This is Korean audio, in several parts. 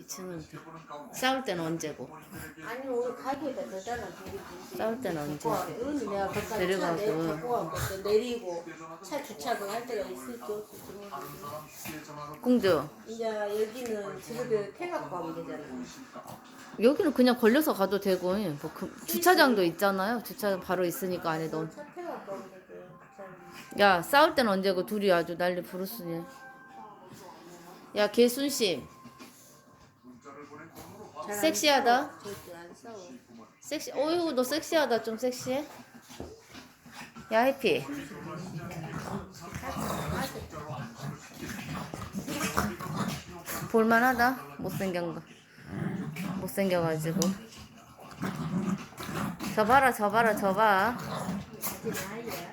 미친놈들. 싸울 때는 언제고? 아니 오늘 가게에다 대단한 둘이 싸울 때는 언제? 언니 내가 거기까지 차 데려가고. 내고 갖고 왔고 또 내리고 차 주차도 할 때가 없을지 모르겠어. 공주. 이제 여기는 집에 태갖고 하면 되잖아. 여기는 그냥 걸려서 가도 되고 뭐 그, 주차장도 있잖아요. 주차장 바로 있으니까 안에 넣. 차 태갖고 하면 되고. 야 싸울 때는 언제고 둘이 아주 난리 부르스네. 야 개순심 섹시하다. 섹시. 어이구 너 섹시하다 좀 섹시해. 야 해피. 볼만하다. 못생긴 거. 못생겨가지고. 저 봐라 저 봐라 저 봐. 나이야.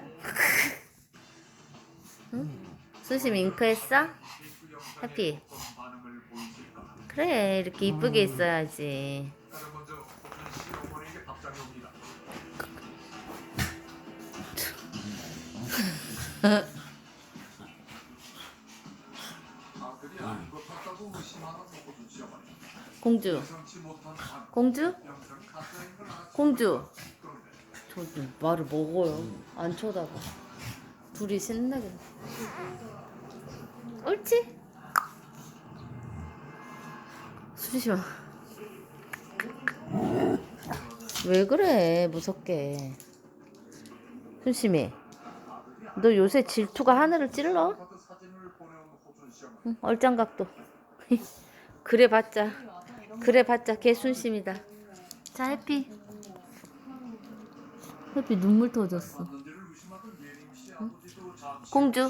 수심 잉크했어? 해피. 그래 이렇게 이쁘게 있어야지. 공주. 공주? 공주. 저도 말을 먹어요. 안 쳐다봐. 둘이 신나게. 옳지? 수시마. 왜 그래 무섭게. 순심이. 너 요새 질투가 하늘을 찔러? 응, 얼짱각도. 그래 봤자. 그래 봤자 걔 순심이다. 자 해피. 해피 눈물 터졌어. 응? 공주.